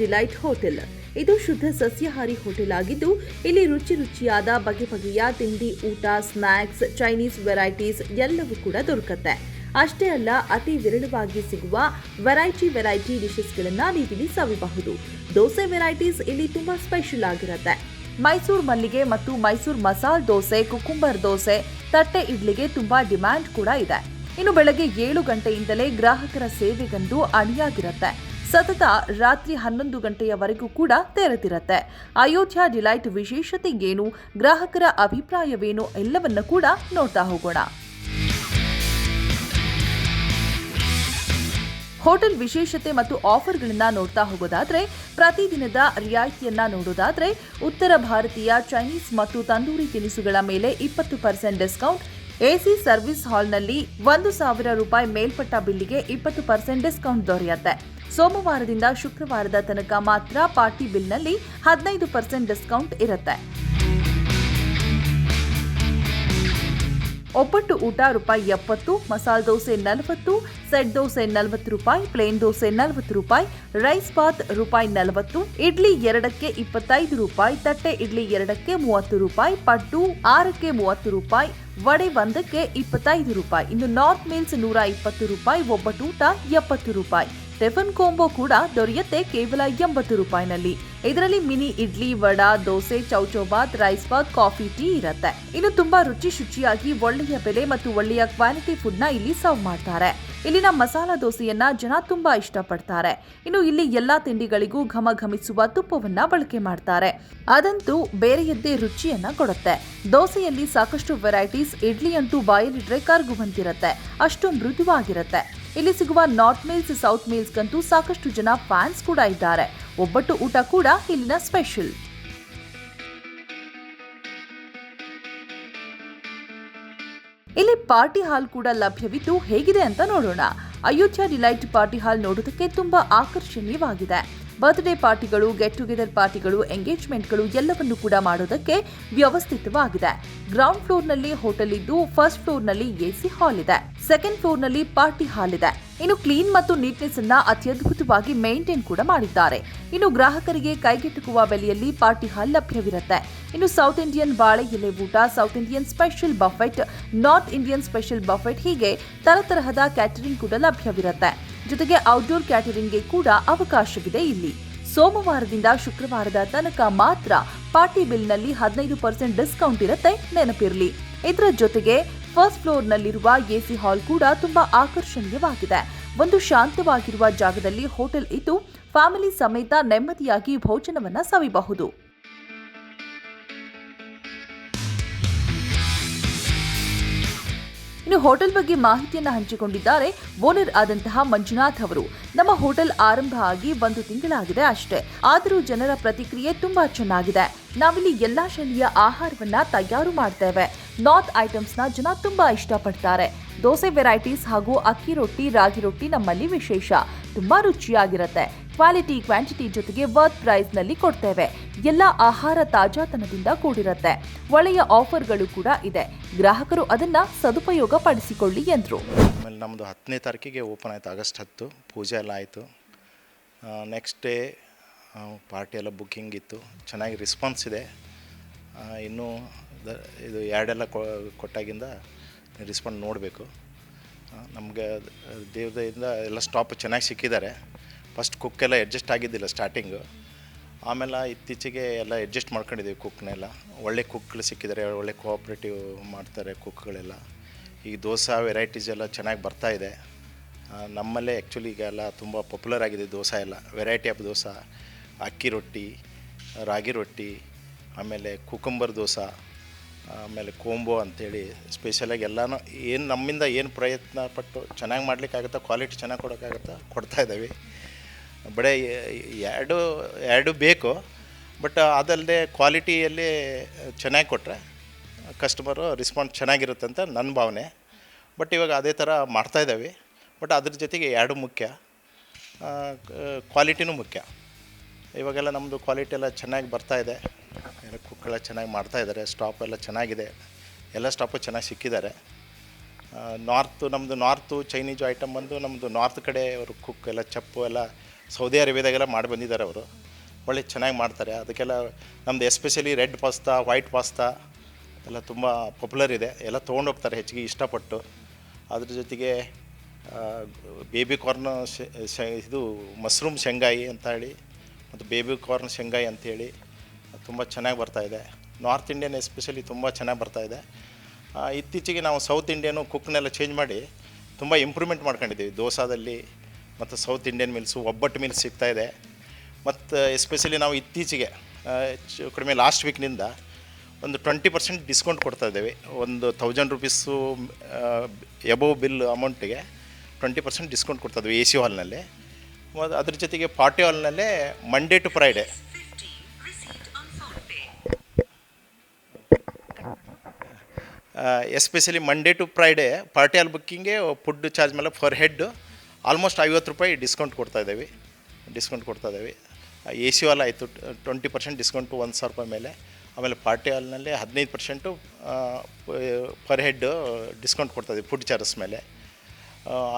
Delight hotel. ಇದು ಶುದ್ಧ ಸಸ್ಯಾಹಾರಿ ಹೋಟೆಲ್ ಆಗಿದ್ದು, ಇಲ್ಲಿ ರುಚಿ ರುಚಿಯಾದ ಬಗೆ ಬಗೆಯ ತಿಂಡಿ, ಊಟ ಸ್ನ್ಯಾಕ್ಸ್ ಚೈನೀಸ್ ವೆರೈಟೀಸ್ ಎಲ್ಲವೂ ಕೂಡ ದೊರಕತ್ತೆ. ಅಷ್ಟೇ ಅಲ್ಲ, ಅತಿ ವಿರಳವಾಗಿ ಸಿಗುವ ವೆರೈಟಿ ವೆರೈಟಿ ಡಿಶಸ್ಗಳನ್ನ ನೀವಿಲ್ಲಿ ಸವಿಬಹುದು. ದೋಸೆ ವೆರೈಟೀಸ್ ಇಲ್ಲಿ ತುಂಬಾ ಸ್ಪೆಷಲ್ ಆಗಿರುತ್ತೆ. ಮೈಸೂರು ಮಲ್ಲಿಗೆ ಮತ್ತು ಮೈಸೂರು ಮಸಾಲ ದೋಸೆ, ಕುಕುಂಬರ್ ದೋಸೆ, ತಟ್ಟೆ ಇಡ್ಲಿಗೆ ತುಂಬಾ ಡಿಮ್ಯಾಂಡ್ ಕೂಡ ಇದೆ. ಇನ್ನು ಬೆಳಗ್ಗೆ ಏಳು ಗಂಟೆಯಿಂದಲೇ ಗ್ರಾಹಕರ ಸೇವೆಗಂದು ಅಣಿಯಾಗಿರುತ್ತೆ. ಸತತ ರಾತ್ರಿ ಹನ್ನೊಂದು ಗಂಟೆಯವರೆಗೂ ಕೂಡ ತೆರೆದಿರುತ್ತೆ. ಅಯೋಧ್ಯ ಡಿಲೈಟ್ ವಿಶೇಷತೆ ಏನು? ಗ್ರಾಹಕರ ಅಭಿಪ್ರಾಯವೇನು? ಎಲ್ಲವನ್ನ ಕೂಡ ನೋಡ್ತಾ ಹೋಗೋಣ. ಹೋಟೆಲ್ ವಿಶೇಷತೆ ಮತ್ತು ಆಫರ್ಗಳನ್ನ ನೋಡ್ತಾ ಹೋಗೋದಾದ್ರೆ, ಪ್ರತಿದಿನದ ರಿಯಾಯಿತಿಯನ್ನ ನೋಡೋದಾದ್ರೆ, ಉತ್ತರ ಭಾರತೀಯ, ಚೈನೀಸ್ ಮತ್ತು ತಂದೂರಿ ತಿನಿಸುಗಳ ಮೇಲೆ ಇಪ್ಪತ್ತು ಪರ್ಸೆಂಟ್ ಡಿಸ್ಕೌಂಟ್, ಎಸಿ ಸರ್ವಿಸ್ ಹಾಲ್ನಲ್ಲಿ ಒಂದು ಸಾವಿರ ರೂಪಾಯಿ ಮೇಲ್ಪಟ್ಟ ಬಿಲ್ಲಿಗೆ ಇಪ್ಪತ್ತು ಪರ್ಸೆಂಟ್ ಡಿಸ್ಕೌಂಟ್ ದೊರೆಯುತ್ತೆ. ಸೋಮವಾರದಿಂದ ಶುಕ್ರವಾರದ ತನಕ ಮಾತ್ರ ಪಾರ್ಟಿ ಬಿಲ್ನಲ್ಲಿ ಹದಿನೈದು ಪರ್ಸೆಂಟ್ ಡಿಸ್ಕೌಂಟ್ ಇರುತ್ತೆ. ಒಬ್ಬಟ್ಟು ಊಟ ರೂಪಾಯಿ ಎಪ್ಪತ್ತು, ಮಸಾಲೆ ದೋಸೆ ನಲವತ್ತು, ಸೆಟ್ ದೋಸೆ ನಲವತ್ತು ರೂಪಾಯಿ, ಪ್ಲೇನ್ ದೋಸೆ ನಲವತ್ತು ರೂಪಾಯಿ, ರೈಸ್ ಬಾತ್ ರೂಪಾಯಿ ನಲವತ್ತು, ಇಡ್ಲಿ ಎರಡಕ್ಕೆ ಇಪ್ಪತ್ತೈದು ರೂಪಾಯಿ, ತಟ್ಟೆ ಇಡ್ಲಿ ಎರಡಕ್ಕೆ ಮೂವತ್ತು ರೂಪಾಯಿ, ಪಡ್ಡು ಆರಕ್ಕೆ ಮೂವತ್ತು ರೂಪಾಯಿ, ವಡೆ ಒಂದಕ್ಕೆ ಇಪ್ಪತ್ತೈದು ರೂಪಾಯಿ. ಇನ್ನು ನಾರ್ತ್ ಮೀಲ್ಸ್ ನೂರ ಇಪ್ಪತ್ತು ರೂಪಾಯಿ, ಒಬ್ಬಟ್ಟು ಊಟ ಎಪ್ಪತ್ತು ರೂಪಾಯಿ. ಟಿಫನ್ ಕೋಂಬೋ ಕೂಡ ದೊರೆಯುತ್ತೆ ಕೇವಲ ಎಂಬತ್ತು ರೂಪಾಯಿನಲ್ಲಿ. ಇದರಲ್ಲಿ mini idli, vada, dosa, chow chow bath, rice Baat, coffee, tea ಇರುತ್ತೆ. ಇನ್ನು ತುಂಬಾ ರುಚಿ ಶುಚಿಯಾಗಿ ಒಳ್ಳೆಯ ಬೆಲೆ ಮತ್ತು ಒಳ್ಳೆಯ ಕ್ವಾಲಿಟಿ ಫುಡ್ನ ಇಲ್ಲಿ ಸರ್ವ್ ಮಾಡ್ತಾರೆ. ಇಲ್ಲಿನ ಮಸಾಲಾ ದೋಸೆಯನ್ನ ಜನ ತುಂಬಾ ಇಷ್ಟಪಡ್ತಾರೆ. ಇನ್ನು ಇಲ್ಲಿ ಎಲ್ಲಾ ತಿಂಡಿಗಳಿಗೂ ಘಮ ಘಮಿಸುವ ತುಪ್ಪವನ್ನ ಬಳಕೆ ಮಾಡ್ತಾರೆ. ಅದಂತೂ ಬೇರೆಯದ್ದೇ ರುಚಿಯನ್ನ ಕೊಡುತ್ತೆ. ದೋಸೆಯಲ್ಲಿ ಸಾಕಷ್ಟು ವೆರೈಟೀಸ್ ಇಡ್ಲಿ ಅಂತೂ ಬಾಯಲ್ಲಿಟ್ರೆ ಕರ್ಗುವಂತಿರುತ್ತೆ. ಅಷ್ಟು ಮೃದುವಾಗಿರುತ್ತೆ. ಇಲ್ಲಿ ಸಿಗುವ ನಾರ್ತ್ ಮೀಲ್ಸ್, ಸೌತ್ ಮೀಲ್ಸ್ಗಂತೂ ಸಾಕಷ್ಟು ಜನ ಫ್ಯಾನ್ಸ್ ಕೂಡ ಇದ್ದಾರೆ. ಒಬ್ಬಟ್ಟು ಊಟ ಕೂಡ ಇಲ್ಲಿನ ಸ್ಪೆಷಲ್. ಇಲ್ಲಿ ಪಾರ್ಟಿ ಹಾಲ್ ಕೂಡ ಲಭ್ಯವಿದ್ದು ಹೇಗಿದೆ ಅಂತ ನೋಡೋಣ. ಅಯೋಧ್ಯಾ ಡಿಲೈಟ್ ಪಾರ್ಟಿ ಹಾಲ್ ನೋಡೋದಕ್ಕೆ ತುಂಬಾ ಆಕರ್ಷಣೀಯವಾಗಿದೆ. ಬರ್ತ್ಡೇ ಪಾರ್ಟಿಗಳು ಗೆಟ್ ಟುಗೆದರ್ ಪಾರ್ಟಿಗಳು ಎಂಗೇಜ್ಮೆಂಟ್ಗಳು ಎಲ್ಲವನ್ನು ಕೂಡ ಮಾಡೋದಕ್ಕೆ ವ್ಯವಸ್ಥಿತವಾಗಿದೆ. ಗ್ರೌಂಡ್ ಫ್ಲೋರ್ನಲ್ಲಿ ಹೋಟೆಲ್ ಇದ್ದು ಫಸ್ಟ್ ಫ್ಲೋರ್ನಲ್ಲಿ ಎಸಿ ಹಾಲ್ ಇದೆ. ಸೆಕೆಂಡ್ ಫ್ಲೋರ್ನಲ್ಲಿ ಪಾರ್ಟಿ ಹಾಲ್ ಇದೆ. ಇನ್ನು ಕ್ಲೀನ್ ಮತ್ತು ನೀಟ್ನೆಸ್ ಅನ್ನ ಅತ್ಯದ್ಭುತವಾಗಿ ಮೇಂಟೈನ್ ಕೂಡ ಮಾಡಿದ್ದಾರೆ. ಇನ್ನು ಗ್ರಾಹಕರಿಗೆ ಕೈಗೆಟುಕುವ ಬೆಲೆಯಲ್ಲಿ ಪಾರ್ಟಿ ಹಾಲ್ ಲಭ್ಯವಿರುತ್ತೆ. ಇನ್ನು ಸೌತ್ ಇಂಡಿಯನ್ ಬಾಳೆ ಎಲೆ ಊಟ south Indian special buffet north Indian special buffet ಹೀಗೆ ತರತರಹದ ಕ್ಯಾಟರಿಂಗ್ ಕೂಡ ಲಭ್ಯವಿರುತ್ತೆ. ಜೊತೆಗೆ ಔಟ್ಡೋರ್ ಕ್ಯಾಟರಿಂಗ್ಗೆ ಕೂಡ ಅವಕಾಶವಿದೆ ಇಲ್ಲಿ. ಸೋಮವಾರದಿಂದ ಶುಕ್ರವಾರದ ತನಕ ಮಾತ್ರ ಪಾರ್ಟಿ ಬಿಲ್ನಲ್ಲಿ ಹದಿನೈದು ಪರ್ಸೆಂಟ್ ಡಿಸ್ಕೌಂಟ್ ಇರುತ್ತೆ ನೆನಪಿರಲಿ. ಇದರ ಜೊತೆಗೆ ಫಸ್ಟ್ ಫ್ಲೋರ್ನಲ್ಲಿರುವ ಎಸಿ ಹಾಲ್ ಕೂಡ ತುಂಬಾ ಆಕರ್ಷಣೀಯವಾಗಿದೆ. ಒಂದು ಶಾಂತವಾಗಿರುವ ಜಾಗದಲ್ಲಿ ಹೋಟೆಲ್ ಇದ್ದು ಫ್ಯಾಮಿಲಿ ಸಮೇತ ನೆಮ್ಮದಿಯಾಗಿ ಭೋಜನವನ್ನ ಸವಿಬಹುದು. ಹೋಟೆಲ್ ಬಗ್ಗೆ ಮಾಹಿತಿಯನ್ನು ಹಂಚಿಕೊಂಡಿದ್ದಾರೆ ಓನರ್ ಆದಂತಹ ಮಂಜುನಾಥ್ ಅವರು. ನಮ್ಮ ಹೋಟೆಲ್ ಆರಂಭ ಆಗಿ ಒಂದು ತಿಂಗಳಾಗಿದೆ ಅಷ್ಟೇ. ಆದರೂ ಜನರ ಪ್ರತಿಕ್ರಿಯೆ ತುಂಬಾ ಚೆನ್ನಾಗಿದೆ. ನಾವಿಲ್ಲಿ ಎಲ್ಲಾ ಶೈಲಿಯ ಆಹಾರವನ್ನ ತಯಾರು ಮಾಡ್ತೇವೆ. ನಾರ್ತ್ ಐಟಮ್ಸ್ನ ಜನ ತುಂಬಾ ಇಷ್ಟಪಡ್ತಾರೆ. ದೋಸೆ ವೆರೈಟೀಸ್ ಹಾಗೂ ಅಕ್ಕಿ ರೊಟ್ಟಿ, ರಾಗಿ ರೊಟ್ಟಿ ನಮ್ಮಲ್ಲಿ ವಿಶೇಷ. ತುಂಬಾ ರುಚಿಯಾಗಿರುತ್ತೆ. ಕ್ವಾಲಿಟಿ, ಕ್ವಾಂಟಿಟಿ ಜೊತೆಗೆ ವರ್ತ್ ಪ್ರೈಸ್ನಲ್ಲಿ ಕೊಡ್ತೇವೆ. ಎಲ್ಲ ಆಹಾರ ತಾಜಾತನದಿಂದ ಕೂಡಿರುತ್ತೆ. ಒಳ್ಳೆಯ ಆಫರ್ಗಳು ಕೂಡ ಇದೆ. ಗ್ರಾಹಕರು ಅದನ್ನ ಸದುಪಯೋಗ ಪಡಿಸಿಕೊಳ್ಳಿ ಎಂದರು. ಆಮೇಲೆ ನಮ್ಮದು ಹತ್ತನೇ ತಾರೀಕಿಗೆ ಓಪನ್ ಆಯ್ತು, ಆಗಸ್ಟ್ ಹತ್ತು. ಪೂಜೆ ಎಲ್ಲ ಆಯಿತು. ನೆಕ್ಸ್ಟ್ ಡೇ ಪಾರ್ಟಿ ಎಲ್ಲ ಬುಕ್ಕಿಂಗ್ ಇತ್ತು. ಚೆನ್ನಾಗಿ ರೆಸ್ಪಾನ್ಸ್ ಇದೆ. ಇನ್ನೂ ಇದು ಎರಡೆಲ್ಲ ಕೊಟ್ಟಾಗಿಂದ ರೆಸ್ಪಾಂಡ್ ನೋಡಬೇಕು. ನಮಗೆ ದೇವ್ರದಿಂದ ಎಲ್ಲ ಸ್ಟಾಪ್ ಚೆನ್ನಾಗಿ ಸಿಕ್ಕಿದ್ದಾರೆ. ಫಸ್ಟ್ ಕುಕ್ಕೆಲ್ಲ ಅಡ್ಜಸ್ಟ್ ಆಗಿದ್ದಿಲ್ಲ ಸ್ಟಾರ್ಟಿಂಗು ಆಮೇಲೆ ಇತ್ತೀಚೆಗೆ ಎಲ್ಲ ಅಡ್ಜಸ್ಟ್ ಮಾಡ್ಕೊಂಡಿದ್ದೀವಿ ಕುಕ್ನೆಲ್ಲ ಒಳ್ಳೆ ಕುಕ್ಗಳು ಸಿಕ್ಕಿದ್ದಾರೆ ಒಳ್ಳೆ ಕೋಆಪ್ರೇಟಿವ್ ಮಾಡ್ತಾರೆ ಕುಕ್ಗಳೆಲ್ಲ ಈಗ ದೋಸೆ ವೆರೈಟೀಸ್ ಎಲ್ಲ ಚೆನ್ನಾಗಿ ಬರ್ತಾ ಇದೆ. ಆ, ನಮ್ಮಲ್ಲೇ ಆ್ಯಕ್ಚುಲಿ ಈಗ ಎಲ್ಲ ತುಂಬ ಪಾಪ್ಯುಲರ್ ಆಗಿದೆ ದೋಸೆ ಎಲ್ಲ. Variety of dosa. ಅಕ್ಕಿ ರೊಟ್ಟಿ ರಾಗಿ ರೊಟ್ಟಿ ಆಮೇಲೆ ಕುಕುಂಬರ್ ದೋಸೆ ಆಮೇಲೆ ಕೋಂಬೋ ಅಂಥೇಳಿ ಸ್ಪೆಷಲಾಗಿ ಎಲ್ಲನೂ ಏನು ನಮ್ಮಿಂದ ಏನು ಪ್ರಯತ್ನ ಪಟ್ಟು ಚೆನ್ನಾಗಿ ಮಾಡ್ಲಿಕ್ಕಾಗುತ್ತಾ ಕ್ವಾಲಿಟಿ ಚೆನ್ನಾಗಿ ಕೊಡೋಕ್ಕಾಗುತ್ತಾ ಕೊಡ್ತಾ ಇದ್ದೀವಿ. ಬರೀ ಎರಡು ಎರಡು ಬೇಕು, ಬಟ್ ಅದಲ್ಲದೆ ಕ್ವಾಲಿಟಿಯಲ್ಲಿ ಚೆನ್ನಾಗಿ ಕೊಟ್ಟರೆ ಕಸ್ಟಮರು ರೆಸ್ಪಾನ್ಸ್ ಚೆನ್ನಾಗಿರುತ್ತೆ ಅಂತ ನನ್ನ ಭಾವನೆ. ಬಟ್ ಇವಾಗ ಅದೇ ಥರ ಮಾಡ್ತಾ ಇದ್ದಾವೆ ಬಟ್ ಅದ್ರ ಜೊತೆಗೆ ಎರಡು ಮುಖ್ಯ. ಕ್ವಾಲಿಟಿನೂ ಮುಖ್ಯ. ಇವಾಗೆಲ್ಲ ನಮ್ಮದು ಕ್ವಾಲಿಟಿ ಎಲ್ಲ ಚೆನ್ನಾಗಿ ಬರ್ತಾ ಇದೆ. ಎಲ್ಲ ಕುಕ್ಕೆಲ್ಲ ಚೆನ್ನಾಗಿ ಮಾಡ್ತಾ ಇದ್ದಾರೆ ಸ್ಟಾಪ್ ಎಲ್ಲ ಚೆನ್ನಾಗಿದೆ. ಎಲ್ಲ ಸ್ಟಾಪು ಚೆನ್ನಾಗಿ ಸಿಕ್ಕಿದ್ದಾರೆ. ನಾರ್ತು ನಮ್ಮದು ನಾರ್ತು ಚೈನೀಸು ಐಟಮ್ ಬಂದು ನಮ್ಮದು ನಾರ್ತ್ ಕಡೆ ಅವರು ಕುಕ್ ಎಲ್ಲ ಚಪ್ಪು ಎಲ್ಲ ಸೌದಿ ಅರೇಬಿಯಾದಾಗೆಲ್ಲ ಮಾಡಿ ಬಂದಿದ್ದಾರೆ ಅವರು. ಒಳ್ಳೆ ಚೆನ್ನಾಗಿ ಮಾಡ್ತಾರೆ. ಅದಕ್ಕೆಲ್ಲ ನಮ್ಮದು especially red pasta, white pasta ಎಲ್ಲ ತುಂಬ ಪಾಪ್ಯುಲರ್ ಇದೆ. ಎಲ್ಲ ತೊಗೊಂಡೋಗ್ತಾರೆ ಹೆಚ್ಚಿಗೆ ಇಷ್ಟಪಟ್ಟು. ಅದ್ರ ಜೊತೆಗೆ ಬೇಬಿ ಕಾರ್ನ್ ಇದು ಮಶ್ರೂಮ್ ಶೇಂಗಾಯಿ ಅಂತ ಹೇಳಿ ಮತ್ತು ಬೇಬಿ ಕಾರ್ನ್ ಶೇಂಗಾಯಿ ಅಂತೇಳಿ ತುಂಬ ಚೆನ್ನಾಗಿ ಬರ್ತಾಯಿದೆ ನಾರ್ತ್ ಇಂಡಿಯನ್ ಎಸ್ಪೆಷಲಿ ತುಂಬ ಚೆನ್ನಾಗಿ ಬರ್ತಾಯಿದೆ ಇತ್ತೀಚೆಗೆ ನಾವು ಸೌತ್ ಇಂಡಿಯನು ಕುಕ್ನೆಲ್ಲ ಚೇಂಜ್ ಮಾಡಿ ತುಂಬ ಇಂಪ್ರೂವ್ಮೆಂಟ್ ಮಾಡ್ಕೊಂಡಿದ್ದೀವಿ. ದೋಸಾದಲ್ಲಿ ಮತ್ತು ಸೌತ್ ಇಂಡಿಯನ್ ಮಿಲ್ಸು ಒಬ್ಬಟ್ಟು ಮಿಲ್ಸ್ ಸಿಗ್ತಾಯಿದೆ ಮತ್ತು ಎಸ್ಪೆಷಲಿ ನಾವು ಇತ್ತೀಚೆಗೆ ಹೆಚ್ಚು ಕಡಿಮೆ ಲಾಸ್ಟ್ ವೀಕ್ನಿಂದ ಒಂದು ಟ್ವೆಂಟಿ ಪರ್ಸೆಂಟ್ ಡಿಸ್ಕೌಂಟ್ ಕೊಡ್ತಾ ಇದ್ದೇವೆ. ಒಂದು ತೌಸಂಡ್ ರುಪೀಸು ಎಬೋವ್ ಬಿಲ್ ಅಮೌಂಟಿಗೆ ಟ್ವೆಂಟಿ ಪರ್ಸೆಂಟ್ ಡಿಸ್ಕೌಂಟ್ ಕೊಡ್ತಾ ಇದ್ವಿ ಎ ಸಿ ಹಾಲ್ನಲ್ಲಿ ಮತ್ತು, ಅದ್ರ ಜೊತೆಗೆ party ಹಾಲ್ನಲ್ಲೇ Monday to Friday especially Monday to Friday party hall ಬುಕ್ಕಿಂಗೇ food charge ಮೇಲೆ ಫರ್ ಹೆಡ್ ಆಲ್ಮೋಸ್ಟ್ ಐವತ್ತು ರೂಪಾಯಿ ಡಿಸ್ಕೌಂಟ್ ಕೊಡ್ತಾ ಇದ್ದೀವಿ. ಡಿಸ್ಕೌಂಟ್ ಕೊಡ್ತಾ ಇದ್ದೀವಿ. ಎ ಸಿ ಹಾಲ್ ಆಯಿತು, ಟ್ವೆಂಟಿ ಪರ್ಸೆಂಟ್ ಡಿಸ್ಕೌಂಟು ಒಂದು ಸಾವಿರ ರೂಪಾಯಿ ಮೇಲೆ. ಆಮೇಲೆ ಪಾರ್ಟಿ ಹಾಲ್ನಲ್ಲಿ ಹದಿನೈದು ಪರ್ಸೆಂಟು ಪರ್ ಹೆಡ್ ಡಿಸ್ಕೌಂಟ್ ಕೊಡ್ತಾ ಇದ್ದೀವಿ ಫುಡ್ ಚಾರ್ಜಸ್ ಮೇಲೆ.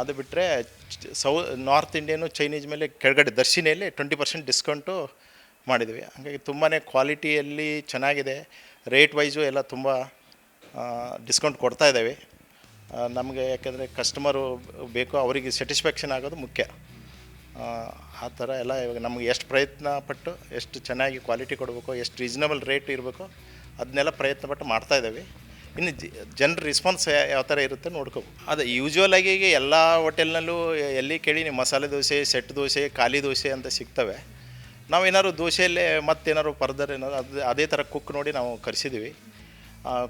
ಅದು ಬಿಟ್ಟರೆ ಸೌ, ನಾರ್ತ್ ಇಂಡಿಯನು ಚೈನೀಸ್ ಮೇಲೆ ಕೆಳಗಡೆ ದರ್ಶಿನಿಯಲ್ಲಿ ಟ್ವೆಂಟಿ ಪರ್ಸೆಂಟ್ ಡಿಸ್ಕೌಂಟು ಮಾಡಿದ್ವಿ ಹಾಗಾಗಿ ತುಂಬಾ ಕ್ವಾಲಿಟಿಯಲ್ಲಿ ಚೆನ್ನಾಗಿದೆ. ರೇಟ್ ವೈಸು ಎಲ್ಲ ತುಂಬ ಡಿಸ್ಕೌಂಟ್ ಕೊಡ್ತಾ ಇದ್ದೇವೆ. ನಮಗೆ ಯಾಕೆಂದರೆ ಕಸ್ಟಮರು ಬೇಕು ಅವರಿಗೆ ಸ್ಯಾಟಿಸ್ಫ್ಯಾಕ್ಷನ್ ಆಗೋದು ಮುಖ್ಯ. ಆ, ಥರ ಎಲ್ಲ ಇವಾಗ ನಮಗೆ ಎಷ್ಟು ಪ್ರಯತ್ನ ಪಟ್ಟು ಎಷ್ಟು ಚೆನ್ನಾಗಿ ಕ್ವಾಲಿಟಿ ಕೊಡಬೇಕು ಎಷ್ಟು ರೀಸನಬಲ್ ರೇಟ್ ಇರಬೇಕು ಅದನ್ನೆಲ್ಲ ಪ್ರಯತ್ನ ಪಟ್ಟು ಮಾಡ್ತಾ ಇದ್ದೇವೆ. ಇನ್ನು ಜನರ ರಿಸ್ಪಾನ್ಸ್ ಯಾವ ಥರ ಇರುತ್ತೆ ನೋಡ್ಕೋಬೇಕು ಅದು ಯೂಶುವಲ್ ಆಗಿ ಎಲ್ಲ ಹೋಟೆಲ್ನಲ್ಲೂ ಎಲ್ಲಿ ಕೇಳಿ ನೀವು ಮಸಾಲೆ ದೋಸೆ ಸೆಟ್ ದೋಸೆ ಖಾಲಿ ದೋಸೆ ಅಂತ ಸಿಗ್ತವೆ. ನಾವೇನಾದ್ರು ದೋಸೆಯಲ್ಲೇ ಮತ್ತೇನಾದ್ರು ಫರ್ದರ್ ಏನಾದ್ರು ಅದು ಅದೇ ಥರ ಕುಕ್ ನೋಡಿ ನಾವು ಕರೆಸಿದ್ದೀವಿ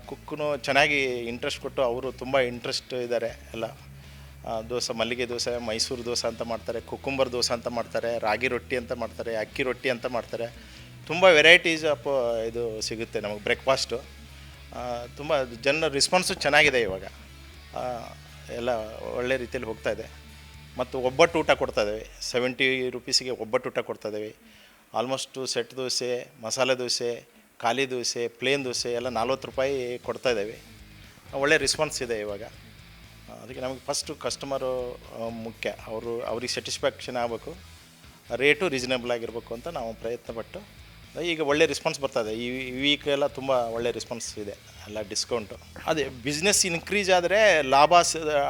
ಕುಕ್ಕನು ಚೆನ್ನಾಗಿ ಇಂಟ್ರೆಸ್ಟ್ ಕೊಟ್ಟು ಅವರು ತುಂಬ ಇಂಟ್ರೆಸ್ಟ್ ಇದ್ದಾರೆ ಎಲ್ಲ. ದೋಸೆ, ಮಲ್ಲಿಗೆ ದೋಸೆ, ಮೈಸೂರು ದೋಸೆ ಅಂತ ಮಾಡ್ತಾರೆ ಕುಕ್ಕುಂಬರ್ ದೋಸೆ ಅಂತ ಮಾಡ್ತಾರೆ, ರಾಗಿ ರೊಟ್ಟಿ ಅಂತ ಮಾಡ್ತಾರೆ, ಅಕ್ಕಿ ರೊಟ್ಟಿ ಅಂತ ಮಾಡ್ತಾರೆ. ತುಂಬ ವೆರೈಟೀಸ್ ಆಫ್ ಇದು ಸಿಗುತ್ತೆ ನಮಗೆ ಬ್ರೇಕ್ಫಾಸ್ಟು ತುಂಬ ಜನರ ರೆಸ್ಪಾನ್ಸು ಚೆನ್ನಾಗಿದೆ ಇವಾಗ. ಎಲ್ಲ ಒಳ್ಳೆ ರೀತಿಯಲ್ಲಿ ಹೋಗ್ತಾ ಇದೆ. ಮತ್ತು ಒಬ್ಬಟ್ಟು ಊಟ ಕೊಡ್ತಾ ಇದ್ದೇವೆ. ಸೆವೆಂಟಿ ರುಪೀಸಿಗೆ ಒಬ್ಬಟ್ಟು ಊಟ ಕೊಡ್ತಾ ಇದ್ದೀವಿ. ಆಲ್ಮೋಸ್ಟು ಸೆಟ್ ದೋಸೆ, ಮಸಾಲೆ ದೋಸೆ ಖಾಲಿ ದೋಸೆ ಪ್ಲೇನ್ ದೋಸೆ ಎಲ್ಲ ನಲ್ವತ್ತು ರೂಪಾಯಿ ಕೊಡ್ತಾ ಇದ್ದೇವೆ. ಒಳ್ಳೆ ರೆಸ್ಪಾನ್ಸ್ ಇದೆ ಇವಾಗ. ಅದಕ್ಕೆ ನಮಗೆ ಫಸ್ಟು ಕಸ್ಟಮರು ಮುಖ್ಯ. ಅವರು ಅವ್ರಿಗೆ ಸ್ಯಾಟಿಸ್ಫ್ಯಾಕ್ಷನ್ ಆಗಬೇಕು. ರೇಟು ರೀಸನೇಬಲ್ ಆಗಿರಬೇಕು ಅಂತ ನಾವು ಪ್ರಯತ್ನ ಪಟ್ಟು ಈಗ ಒಳ್ಳೆ ರೆಸ್ಪಾನ್ಸ್ ಬರ್ತದೆ ಈ ವೀಕ್ ಎಲ್ಲ ತುಂಬ ಒಳ್ಳೆ ರೆಸ್ಪಾನ್ಸ್ ಇದೆ. ಎಲ್ಲ ಡಿಸ್ಕೌಂಟು ಅದೇ ಬಿಸ್ನೆಸ್ ಇನ್ಕ್ರೀಸ್ ಆದರೆ ಲಾಭ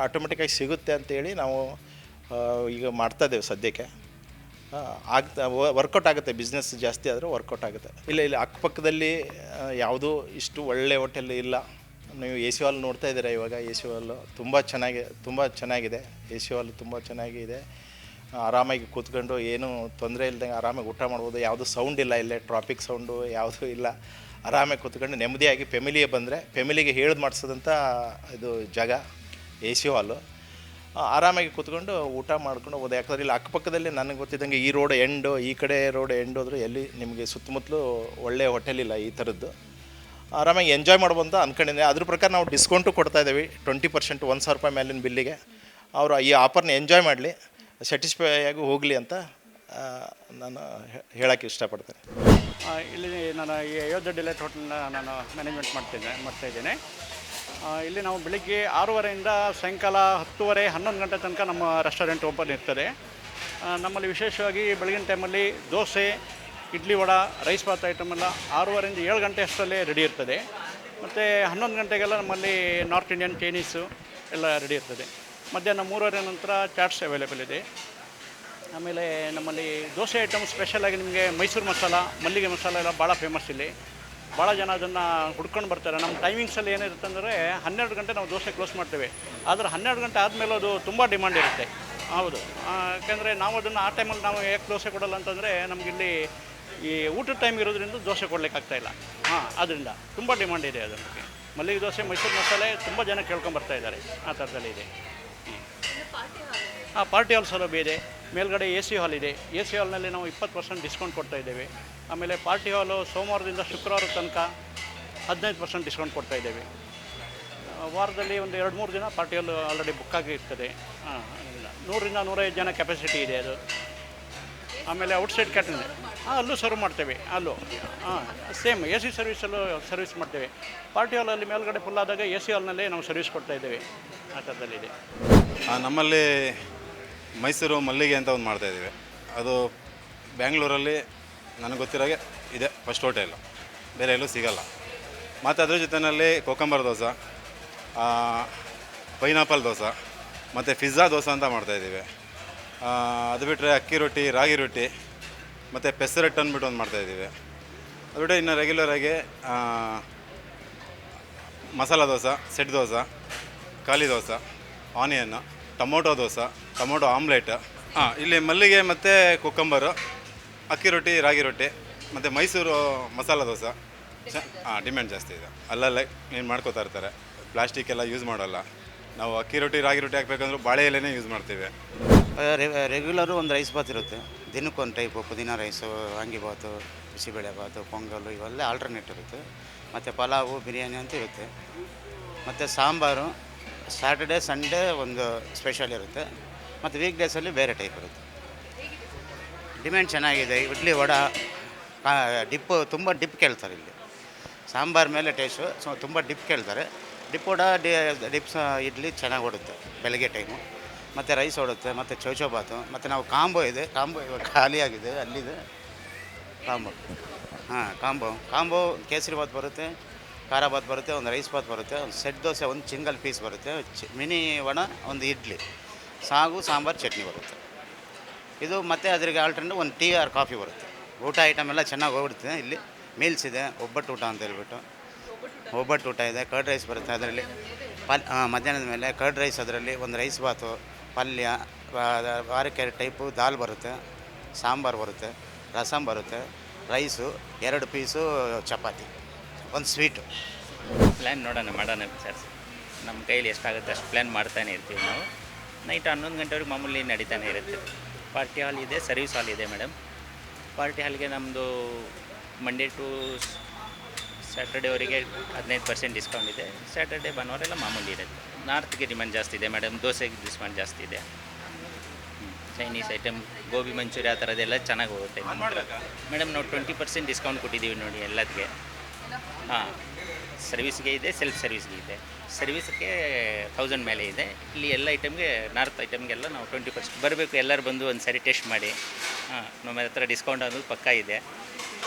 ಆಟೋಮೆಟಿಕ್ಕಾಗಿ ಸಿಗುತ್ತೆ ಅಂತೇಳಿ ನಾವು ಈಗ ಮಾಡ್ತಾ ಇದ್ದೇವೆ ಸದ್ಯಕ್ಕೆ. ಆಗ್ತಾ ವರ್ಕೌಟ್ ಆಗುತ್ತೆ ಬಿಸ್ನೆಸ್ ಜಾಸ್ತಿ ಆದರೆ ವರ್ಕೌಟ್ ಆಗುತ್ತೆ. ಇಲ್ಲ, ಇಲ್ಲಿ, ಅಕ್ಕಪಕ್ಕದಲ್ಲಿ ಯಾವುದೂ ಇಷ್ಟು ಒಳ್ಳೆ ಹೋಟೆಲ್ ಇಲ್ಲ. ನೀವು ಎ ಸಿ ಹಾಲ್ ನೋಡ್ತಾ ಇದ್ದೀರಾ ಇವಾಗ? ಎ ಸಿ ಹಾಲು ತುಂಬ ಚೆನ್ನಾಗಿ, ತುಂಬ ಚೆನ್ನಾಗಿದೆ. ಎ ಸಿ ಹಾಲ್ ತುಂಬ ಚೆನ್ನಾಗಿದೆ. ಆರಾಮಾಗಿ ಕೂತ್ಕೊಂಡು ಏನು ತೊಂದರೆ ಇಲ್ದಂಗೆ ಆರಾಮಾಗಿ ಊಟ ಮಾಡ್ಬೋದು. ಯಾವುದು ಸೌಂಡ್ ಇಲ್ಲ ಇಲ್ಲೇ ಟ್ರಾಫಿಕ್ ಸೌಂಡು ಯಾವುದೂ ಇಲ್ಲ. ಆರಾಮಾಗಿ ಕೂತ್ಕೊಂಡು ನೆಮ್ಮದಿಯಾಗಿ ಫೆಮಿಲಿಗೆ ಬಂದರೆ ಫೆಮಿಲಿಗೆ ಹೇಳಿದ್ ಮಾಡಿಸೋದಂಥ ಇದು ಜಾಗ ಎ ಸಿ ಹಾಲು ಆರಾಮಾಗಿ ಕೂತ್ಕೊಂಡು ಊಟ ಮಾಡ್ಕೊಂಡು ಹೋದೆ ಯಾಕಂದ್ರೆ ಇಲ್ಲಿ ಅಕ್ಕಪಕ್ಕದಲ್ಲಿ ನನಗೆ ಗೊತ್ತಿದ್ದಂಗೆ ಈ ರೋಡ್ ಎಂಡು ಈ ಕಡೆ ರೋಡ್ ಎಂಡ್ ಹೋದ್ರೆ ಎಲ್ಲಿ ನಿಮಗೆ ಸುತ್ತಮುತ್ತಲು ಒಳ್ಳೆ ಹೋಟೆಲ್ ಇಲ್ಲ ಈ ಥರದ್ದು. ಆರಾಮಾಗಿ ಎಂಜಾಯ್ ಮಾಡ್ಬೋದು ಅಂತ ಅಂದ್ಕೊಂಡಿದ್ದೆ ಅದ್ರ ಪ್ರಕಾರ ನಾವು ಡಿಸ್ಕೌಂಟು ಕೊಡ್ತಾ ಇದ್ದೀವಿ. ಟ್ವೆಂಟಿ ಪರ್ಸೆಂಟ್ ಒಂದು ಸಾವಿರ ರೂಪಾಯಿ ಮೇಲಿನ ಬಿಲ್ಲಿಗೆ. ಅವರು ಈ ಆಫರ್ನ ಎಂಜಾಯ್ ಮಾಡಲಿ ಸ್ಯಾಟಿಸ್ಫೈ ಆಗಿ ಹೋಗಲಿ ಅಂತ ನಾನು ಹೇಳೋಕ್ಕೆ ಇಷ್ಟಪಡ್ತೇನೆ. ಇಲ್ಲಿ ನಾನು ಈ ಅಯೋಧ್ಯೆ ಡಿಲೈಟ್ ಹೋಟೆಲ್ನ ನಾನು ಮ್ಯಾನೇಜ್ಮೆಂಟ್ ಮಾಡ್ತಿದ್ದೆ ಮಾಡ್ತಾ ಇದ್ದೇನೆ. ಆ, ಇಲ್ಲಿ ನಾವು ಬೆಳಿಗ್ಗೆ ಆರೂವರೆಯಿಂದ ಸಾಯಂಕಾಲ ಹತ್ತುವರೆ, ಹನ್ನೊಂದು ಗಂಟೆ ತನಕ ನಮ್ಮ ರೆಸ್ಟೋರೆಂಟ್ ಓಪನ್ ಇರ್ತದೆ. ನಮ್ಮಲ್ಲಿ ವಿಶೇಷವಾಗಿ ಬೆಳಗಿನ ಟೈಮಲ್ಲಿ ದೋಸೆ, ಇಡ್ಲಿ ವಡ, ರೈಸ್ ಬಾತ್ ಐಟಮ್ ಎಲ್ಲ ಆರೂವರೆಯಿಂದ ಏಳು ಗಂಟೆ ಅಷ್ಟರಲ್ಲೇ ರೆಡಿ ಇರ್ತದೆ. ಮತ್ತು ಹನ್ನೊಂದು ಗಂಟೆಗೆಲ್ಲ ನಮ್ಮಲ್ಲಿ ನಾರ್ತ್ ಇಂಡಿಯನ್ ಚೈನೀಸು ಎಲ್ಲ ರೆಡಿ ಇರ್ತದೆ. ಮಧ್ಯಾಹ್ನ ಮೂರುವರೆ ನಂತರ ಚಾಟ್ಸ್ ಅವೈಲೇಬಲ್ ಇದೆ. ಆಮೇಲೆ ನಮ್ಮಲ್ಲಿ ದೋಸೆ ಐಟಮ್ ಸ್ಪೆಷಲಾಗಿ ನಿಮಗೆ ಮೈಸೂರು ಮಸಾಲ, ಮಲ್ಲಿಗೆ ಮಸಾಲ ಎಲ್ಲ ಭಾಳ ಫೇಮಸ್ ಇಲ್ಲಿ. ಭಾಳ ಜನ ಅದನ್ನು ಹುಡ್ಕೊಂಡು ಬರ್ತಾರೆ. ನಮ್ಮ ಟೈಮಿಂಗ್ಸಲ್ಲಿ ಏನಿರುತ್ತೆ ಅಂದರೆ ಹನ್ನೆರಡು ಗಂಟೆ ನಾವು ದೋಸೆ ಕ್ಲೋಸ್ ಮಾಡ್ತೇವೆ. ಆದರೆ ಹನ್ನೆರಡು ಗಂಟೆ ಆದಮೇಲೆ ಅದು ತುಂಬ ಡಿಮ್ಯಾಂಡ್ ಇರುತ್ತೆ. ಹೌದು. ಯಾಕೆಂದರೆ ನಾವು ಅದನ್ನು ಆ ಟೈಮಲ್ಲಿ ನಾವು ಯಾಕೆ ದೋಸೆ ಕೊಡಲ್ಲ ಅಂತಂದರೆ ನಮಗಿಲ್ಲಿ ಈ ಊಟದ ಟೈಮ್ ಇರೋದ್ರಿಂದ ದೋಸೆ ಕೊಡಲಿಕ್ಕೆ ಇಲ್ಲ. ಹಾಂ ಅದರಿಂದ ತುಂಬ ಡಿಮ್ಯಾಂಡ್ ಇದೆ ಅದಕ್ಕೆ ಮಲ್ಲಿಗೆ ದೋಸೆ, ಮೈಸೂರು ಮಸಾಲೆ ತುಂಬ ಜನ ಕೇಳ್ಕೊಂಬರ್ತಾ ಇದ್ದಾರೆ ಆ ಥರದಲ್ಲಿ ಇದೆ. ಹಾಂ ಪಾರ್ಟಿ ಹಾಲ್ ಸೌಲಭ್ಯ ಇದೆ. ಮೇಲ್ಗಡೆ ಎ ಸಿ ಹಾಲ್ ಇದೆ. ಎ ಸಿ ಹಾಲ್ನಲ್ಲಿ ನಾವು ಇಪ್ಪತ್ತು ಪರ್ಸೆಂಟ್ ಡಿಸ್ಕೌಂಟ್ ಕೊಡ್ತಾ ಇದ್ದೇವೆ. ಆಮೇಲೆ ಪಾರ್ಟಿ ಹಾಲು ಸೋಮವಾರದಿಂದ ಶುಕ್ರವಾರ ತನಕ ಹದಿನೈದು ಪರ್ಸೆಂಟ್ ಡಿಸ್ಕೌಂಟ್ ಕೊಡ್ತಾ ಇದ್ದೇವೆ. ವಾರದಲ್ಲಿ ಒಂದು ಎರಡು ಮೂರು ದಿನ ಪಾರ್ಟಿ ಹಾಲು ಆಲ್ರೆಡಿ ಬುಕ್ ಆಗಿ ಇರ್ತದೆ ಹಾಂ ನೂರಿಂದ ನೂರೈದು ಜನ ಕೆಪಾಸಿಟಿ ಇದೆ ಅದು. ಆಮೇಲೆ ಔಟ್ಸೈಡ್ ಕ್ಯಾಟ್ರಿಂಗ್ ಹಾಂ ಅಲ್ಲೂ ಸರ್ವ್ ಮಾಡ್ತೇವೆ. ಅಲ್ಲೂ. ಹಾಂ ಸೇಮ್ ಎ ಸಿ ಸರ್ವಿಸಲ್ಲೂ ಸರ್ವಿಸ್ ಮಾಡ್ತೇವೆ. ಪಾರ್ಟಿ ಹಾಲಲ್ಲಿ ಮೇಲ್ಗಡೆ ಫುಲ್ ಆದಾಗ ಎ ಸಿ ಹಾಲ್ನಲ್ಲೇ ನಾವು ಸರ್ವಿಸ್ ಕೊಡ್ತಾ ಇದ್ದೇವೆ. ಆ ಥರದಲ್ಲಿದೆ. ನಮ್ಮಲ್ಲಿ ಮೈಸೂರು ಮಲ್ಲಿಗೆ ಅಂತ ಒಂದು ಮಾಡ್ತಾಯಿದ್ದೀವಿ ಅದು ಬ್ಯಾಂಗ್ಳೂರಲ್ಲಿ ನನಗೆ ಗೊತ್ತಿರೋಗೆ ಇದೆ ಫಸ್ಟ್ ಹೋಟೆಲ್ ಬೇರೆ ಎಲ್ಲೂ ಸಿಗಲ್ಲ. ಮತ್ತು ಅದ್ರ ಜೊತೆಯಲ್ಲಿ ಕೋಕಂಬರ್ ದೋಸೆ ಪೈನಾಪಲ್ ದೋಸೆ, ಮತ್ತು ಪಿಜ್ಜಾ ದೋಸೆ ಅಂತ ಮಾಡ್ತಾ ಇದ್ದೀವಿ. ಅದು ಬಿಟ್ಟರೆ ಅಕ್ಕಿ ರೊಟ್ಟಿ, ರಾಗಿ ರೊಟ್ಟಿ, ಮತ್ತು ಪೆಸರಟ್ಟು ಅಂದ್ಬಿಟ್ಟು ಒಂದು ಮಾಡ್ತಾಯಿದ್ದೀವಿ ಅದು ಬಿಟ್ಟರೆ ಇನ್ನು ರೆಗ್ಯುಲರಾಗಿ ಮಸಾಲ ದೋಸೆ ಸೆಟ್ ದೋಸೆ, ಖಾಲಿ dosa onion tomato dosa, tomato omelette, ಹಾಂ, ಇಲ್ಲಿ ಮಲ್ಲಿಗೆ ಮತ್ತು ಕುಕ್ಕಂಬರು, ಅಕ್ಕಿ ರೊಟ್ಟಿ, ರಾಗಿ ರೊಟ್ಟಿ, ಮತ್ತು ಮೈಸೂರು ಮಸಾಲ ದೋಸೆ. ಹಾಂ ಡಿಮ್ಯಾಂಡ್ ಜಾಸ್ತಿ ಇದೆ. ಅಲ್ಲಲ್ಲೇ ಏನು ಮಾಡ್ಕೋತಾ ಇರ್ತಾರೆ. ಪ್ಲಾಸ್ಟಿಕ್ ಎಲ್ಲ ಯೂಸ್ ಮಾಡೋಲ್ಲ. ನಾವು ಅಕ್ಕಿ ರೊಟ್ಟಿ, ರಾಗಿ ರೊಟ್ಟಿ ಹಾಕ್ಬೇಕಂದ್ರೆ ಬಾಳೆ ಎಲೆನೇ ಯೂಸ್ ಮಾಡ್ತೀವಿ. ರೆಗ್ಯುಲರು ಒಂದು ರೈಸ್ ಬಾತ್ ಇರುತ್ತೆ. ದಿನಕ್ಕೊಂದು ಟೈಪು ಪುದೀನ ರೈಸು ವಾಂಗಿಬಾತು ಬಿಸಿಬೇಳೆ ಬಾತು ಪೊಂಗಲ್ಲು ಇವೆಲ್ಲ ಆಲ್ಟರ್ನೇಟ್ ಇರುತ್ತೆ. ಮತ್ತು ಪಲಾವು, ಬಿರಿಯಾನಿ ಅಂತ ಇರುತ್ತೆ. ಮತ್ತು ಸಾಂಬಾರು ಸ್ಯಾಟರ್ಡೆ ಸಂಡೇ ಒಂದು ಸ್ಪೆಷಲ್ ಇರುತ್ತೆ. ಮತ್ತು ವೀಕ್ ಡೇಸಲ್ಲಿ ಬೇರೆ ಟೈಪ್ ಇರುತ್ತೆ. ಡಿಮ್ಯಾಂಡ್ ಚೆನ್ನಾಗಿದೆ, ಇಡ್ಲಿ ವಡ ಡಿಪ್ಪು ತುಂಬ ಡಿಪ್ ಕೇಳ್ತಾರೆ ಇಲ್ಲಿ. ಸಾಂಬಾರ್ ಮೇಲೆ ಟೇಸ್ಟು ಸೊ ತುಂಬ ಡಿಪ್ ಕೇಳ್ತಾರೆ. ಡಿಪ್ ವಡ ಡಿಪ್ಸ್ ಇಡ್ಲಿ ಚೆನ್ನಾಗಿ ಓಡುತ್ತೆ ಬೆಳಗ್ಗೆ ಟೈಮು ಮತ್ತು ರೈಸ್ ಓಡುತ್ತೆ, ಮತ್ತು ಚೌಚೌಬಾತು ಮತ್ತು ನಾವು ಕಾಂಬೋ ಇದೆ. ಕಾಂಬೋ ಇವಾಗ ಖಾಲಿಯಾಗಿದೆ ಅಲ್ಲಿದೆ. ಕಾಂಬೋ. ಹಾಂ, ಕಾಂಬೋ. ಕಾಂಬೋ ಕೇಸರಿ ಬಾತ್ ಬರುತ್ತೆ. ಖಾರ ಭಾತ್ ಬರುತ್ತೆ, ಒಂದು ರೈಸ್ ಭಾತ್ ಬರುತ್ತೆ, ಒಂದು ಸೆಟ್ ದೋಸೆ, ಒಂದು ಚಿಂಗಲ್ ಪೀಸ್ ಬರುತ್ತೆ ಮಿನಿ ವಡ ಒಂದು ಇಡ್ಲಿ, ಸಾಗು, ಸಾಂಬಾರು, ಚಟ್ನಿ ಬರುತ್ತೆ. ಇದು ಮತ್ತೆ ಅದ್ರಿಗೆ ಆಲ್ಟರ್ನೇಟ್ ಒಂದು ಟೀ ಆರ್ ಕಾಫಿ ಬರುತ್ತೆ. ಊಟ ಐಟಮ್ ಎಲ್ಲ ಚೆನ್ನಾಗಿ ಹೋಗ್ಬಿಡುತ್ತೆ ಇಲ್ಲಿ ಮೀಲ್ಸ್ ಇದೆ, ಒಬ್ಬಟ್ಟು ಊಟ ಅಂತ ಹೇಳ್ಬಿಟ್ಟು. ಒಬ್ಬಟ್ಟು ಊಟ ಇದೆ ಕರ್ಡ್ ರೈಸ್ ಬರುತ್ತೆ ಅದರಲ್ಲಿ. ಪಲ್ ಮಧ್ಯಾಹ್ನದ ಮೇಲೆ ಕರ್ಡ್ ರೈಸ್ ಅದರಲ್ಲಿ, ಒಂದು ರೈಸ್ ಬಾತು ಪಲ್ಯ ವಾರಕ್ಕೆ ಟೈಪು ದಾಲ್ ಬರುತ್ತೆ, ಸಾಂಬಾರು ಬರುತ್ತೆ ರಸಮ್ ಬರುತ್ತೆ ರೈಸು ಎರಡು ಪೀಸು ಚಪಾತಿ. ಒಂದು ಸ್ವೀಟು. ಪ್ಲ್ಯಾನ್ ನೋಡೋಣ ಮಾಡೋಣ ಸರ್ ನಮ್ಮ ಕೈಲಿ ಎಷ್ಟಾಗುತ್ತೆ ಅಷ್ಟು ಪ್ಲ್ಯಾನ್ ಮಾಡ್ತಾನೆ ಇರ್ತೀವಿ ನಾವು. ನೈಟ್ ಹನ್ನೊಂದು ಗಂಟೆವರೆಗೆ ಮಾಮೂಲಿ ನಡೀತಾನೆ ಇರುತ್ತೆ. ಪಾರ್ಟಿ ಹಾಲ್ ಇದೆ ಸರ್ವಿಸ್ ಹಾಲ್ ಇದೆ ಮೇಡಮ್. ಪಾರ್ಟಿ ಹಾಲ್ಗೆ ನಮ್ಮದು ಮಂಡೇ ಟು ಸ್ಯಾಟರ್ಡೇವರೆಗೆ ಹದಿನೈದು ಪರ್ಸೆಂಟ್ ಡಿಸ್ಕೌಂಟ್ ಇದೆ. ಸ್ಯಾಟರ್ಡೇ ಭಾನುವಾರ ಎಲ್ಲ ಮಾಮೂಲಿ ಇರುತ್ತೆ. ನಾರ್ತ್ಗೆ ಡಿಮ್ಯಾಂಡ್ ಜಾಸ್ತಿ ಇದೆ ಮೇಡಮ್ ದೋಸೆಗೆ ಡಿಸ್ಕೌಂಟ್ ಜಾಸ್ತಿ ಇದೆ. ಚೈನೀಸ್ ಐಟಮ್ ಗೋಬಿ ಮಂಚೂರಿ ಆ ಥರದ್ದೆಲ್ಲ ಚೆನ್ನಾಗಿ ಹೋಗುತ್ತೆ. ಮೇಡಮ್ ನಾವು ಟ್ವೆಂಟಿ ಪರ್ಸೆಂಟ್ ಡಿಸ್ಕೌಂಟ್ ಕೊಟ್ಟಿದ್ದೀವಿ ನೋಡಿ ಎಲ್ಲದಕ್ಕೆ ಹಾಂ. ಸರ್ವಿಸ್ಗೆ ಇದೆ ಸೆಲ್ಫ್ ಸರ್ವಿಸ್ಗೆ ಇದೆ. ಸರ್ವಿಸ್ಗೆ ಥೌಸಂಡ್ ಮೇಲೆ ಇದೆ. ಇಲ್ಲಿ ಎಲ್ಲ ಐಟಮ್ಗೆ ನಾರ್ತ್ ಐಟಮ್ಗೆಲ್ಲ ನಾವು ಟ್ವೆಂಟಿ ಪರ್ಸೆಂಟ್ ಬರಬೇಕು, ಎಲ್ಲರೂ ಬಂದು ಒಂದು ಸಾರಿ ಟೇಸ್ಟ್ ಮಾಡಿ. ಹಾಂ, ನಮ್ಮ ಹತ್ರ ಡಿಸ್ಕೌಂಟ್ ಅನ್ನೋದು ಪಕ್ಕಾ ಇದೆ.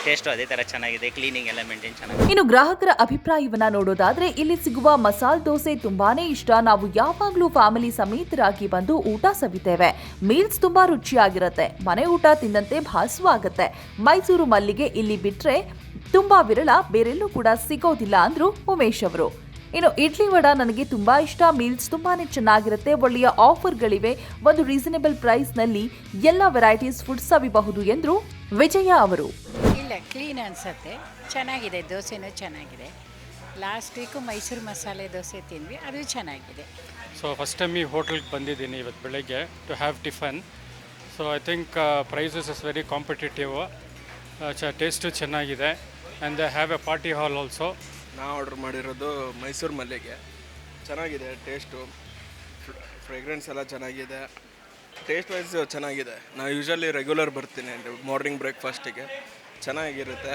ಟೇಸ್ಟು ಅದೇ ಥರ ಚೆನ್ನಾಗಿದೆ ಕ್ಲೀನಿಂಗ್ ಎಲ್ಲ ಮೇಂಟೈನ್ ಚೆನ್ನಾಗಿದೆ. ಇನ್ನು ಗ್ರಾಹಕರ ಅಭಿಪ್ರಾಯವನ್ನ ನೋಡೋದಾದ್ರೆ, ಇಲ್ಲಿ ಸಿಗುವ ಮಸಾಲ್ ದೋಸೆ ತುಂಬಾನೇ ಇಷ್ಟ. ನಾವು ಯಾವಾಗಲೂ ಫ್ಯಾಮಿಲಿ ಸಮೇತರಾಗಿ ಬಂದು ಊಟ ಸವಿತೇವೆ. ಮೀಲ್ಸ್ ತುಂಬಾ ರುಚಿಯಾಗಿರುತ್ತೆ. ಮನೆ ಊಟ ತಿಂದಂತೆ ಭಾಸವಾಗುತ್ತೆ ಮೈಸೂರು ಮಲ್ಲಿಗೆ ಇಲ್ಲಿ ಬಿಟ್ರೆ ತುಂಬಾ ವಿರಳ ಬೇರೆಲ್ಲೂ ಕೂಡ ಸಿಗೋದಿಲ್ಲ ಅಂದ್ರು ಉಮೇಶ್ ಅವರು. ಇನ್ನು ಇಡ್ಲಿ ವಡ ನನಗೆ ತುಂಬಾ ಇಷ್ಟ ಮೀಲ್ಸ್ ತುಂಬಾನೇ ಚೆನ್ನಾಗಿರುತ್ತೆ ಒಳ್ಳೆಯ ಆಫರ್ಗಳಿವೆ ಒಂದು ರೀಸನೇಬಲ್ ಪ್ರೈಸ್ನಲ್ಲಿ ಎಲ್ಲ ವೆರೈಟೀಸ್ ಫುಡ್ ಸವಿಬಹುದು ಎಂದ್ರು ವಿಜಯ ಅವರು. ಇಲ್ಲ ಕ್ಲೀನ್ ಅನಿಸುತ್ತೆ. ಚೆನ್ನಾಗಿದೆ ದೋಸೆನೂ ಚೆನ್ನಾಗಿದೆ. ಲಾಸ್ಟ್ ವೀಕು ಮೈಸೂರು ಮಸಾಲೆ ದೋಸೆ ತಿಂದ್ವಿ ಅದು ಚೆನ್ನಾಗಿದೆ. ಸೊ ಫಸ್ಟ್ ಟೈಮ್ ಈ ಹೋಟೆಲ್ಗೆ ಬಂದಿದ್ದೀನಿ ಇವತ್ತು ಬೆಳಗ್ಗೆ to have tiffin so I think prices is very competitive ಚ ಟೇಸ್ಟು ಚೆನ್ನಾಗಿದೆ. And they have a party hall also ನಾ ಆರ್ಡ್ರ್ ಮಾಡಿರೋದು ಮೈಸೂರು ಮಲ್ಲಿಗೆ. ಚೆನ್ನಾಗಿದೆ ಟೇಸ್ಟು ಫ್ರೇಗ್ರೆನ್ಸ್ ಎಲ್ಲ ಚೆನ್ನಾಗಿದೆ. ಟೇಸ್ಟ್ ವೈಸ್ ಚೆನ್ನಾಗಿದೆ. ನಾನು ಯೂಶಲಿ ರೆಗ್ಯುಲರ್ ಬರ್ತೀನಿ ಮಾರ್ನಿಂಗ್ ಬ್ರೇಕ್ಫಾಸ್ಟಿಗೆ ಚೆನ್ನಾಗಿರುತ್ತೆ.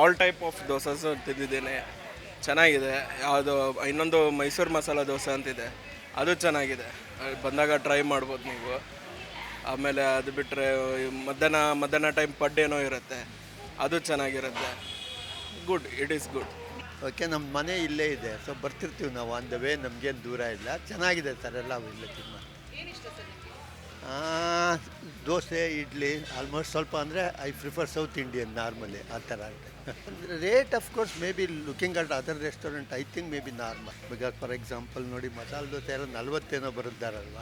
ಆಲ್ ಟೈಪ್ ಆಫ್ ದೋಸೆಸು ತಿಂದಿದ್ದೀನಿ. ಚೆನ್ನಾಗಿದೆ. ಯಾವುದು, ಇನ್ನೊಂದು ಮೈಸೂರು ಮಸಾಲ ದೋಸೆ ಅಂತಿದೆ. ಅದು ಚೆನ್ನಾಗಿದೆ. ಬಂದಾಗ ಟ್ರೈ ಮಾಡ್ಬೋದು ನೀವು. ಆಮೇಲೆ ಅದು ಬಿಟ್ಟರೆ ಮಧ್ಯಾಹ್ನ ಮಧ್ಯಾಹ್ನ ಟೈಮ್ ಪಡ್ಡೇನೋ ಇರುತ್ತೆ. ಅದು ಚೆನ್ನಾಗಿರುತ್ತೆ. Good it is good okay ನಮ್ಮ ಮನೆ ಇಲ್ಲೇ ಇದೆ. ಸೊ ಬರ್ತಿರ್ತೀವಿ ನಾವು ಆನ್ ದ ವೇ ನಮಗೇನು ದೂರ ಇಲ್ಲ. ಚೆನ್ನಾಗಿದೆ ಸರ್ ಎಲ್ಲ ಇಲ್ಲೇ ತಿನ್ನ ದೋಸೆ ಇಡ್ಲಿ ಆಲ್ಮೋಸ್ಟ್ ಸ್ವಲ್ಪ ಅಂದರೆ I prefer south Indian normally ಆ ಥರ rate of course may be looking at other restaurant I think may be normal because for example ನೋಡಿ ಮಸಾಲೆ ದೋಸೆ ಎಲ್ಲ ನಲ್ವತ್ತೇನೋ ಬರುತ್ತಾರಲ್ವ?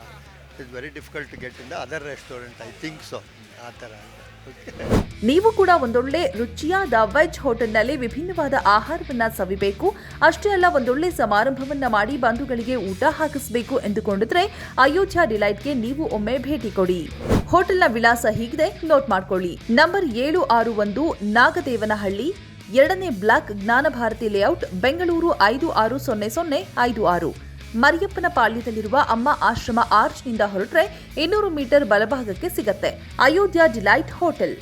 It's very difficult to get in the other restaurant I think so ಆ ಥರ ನೀವು ಕೂಡ ಒಂದೊಳ್ಳೆ ರುಚಿಯಾದ ವೆಜ್ ಹೋಟೆಲ್ನಲ್ಲಿ ವಿಭಿನ್ನವಾದ ಆಹಾರವನ್ನ ಸವಿಬೇಕು. ಅಷ್ಟೇ ಅಲ್ಲ, ಒಂದೊಳ್ಳೆ ಸಮಾರಂಭವನ್ನ ಮಾಡಿ ಬಂಧುಗಳಿಗೆ ಊಟ ಹಾಕಿಸಬೇಕು ಎಂದುಕೊಂಡಿದ್ರೆ ಅಯೋಧ್ಯ ಡಿಲೈಟ್ಗೆ ನೀವು ಒಮ್ಮೆ ಭೇಟಿ ಕೊಡಿ. ಹೋಟೆಲ್ನ ವಿಳಾಸ ಹೀಗಿದೆ, ನೋಟ್ ಮಾಡ್ಕೊಳ್ಳಿ. ನಂಬರ್ ಏಳು ಆರು ಒಂದು ನಾಗದೇವನಹಳ್ಳಿ, ಎರಡನೇ ಬ್ಲಾಕ್ ಜ್ಞಾನಭಾರತಿ ಲೇಔಟ್, ಬೆಂಗಳೂರು ಐದು ಆರು ಸೊನ್ನೆ ಸೊನ್ನೆ ಐದು ಆರು. ಮರಿಯಪ್ಪನ ಪಾಳ್ಯದಲ್ಲಿರುವ ಅಮ್ಮ ಆಶ್ರಮ ಆರ್ಚ್ನಿಂದ ಹೊರಟ್ರೆ ಇನ್ನೂರು ಮೀಟರ್ ಬಲಭಾಗಕ್ಕೆ ಸಿಗತ್ತೆ. Ayodhya delight hotel.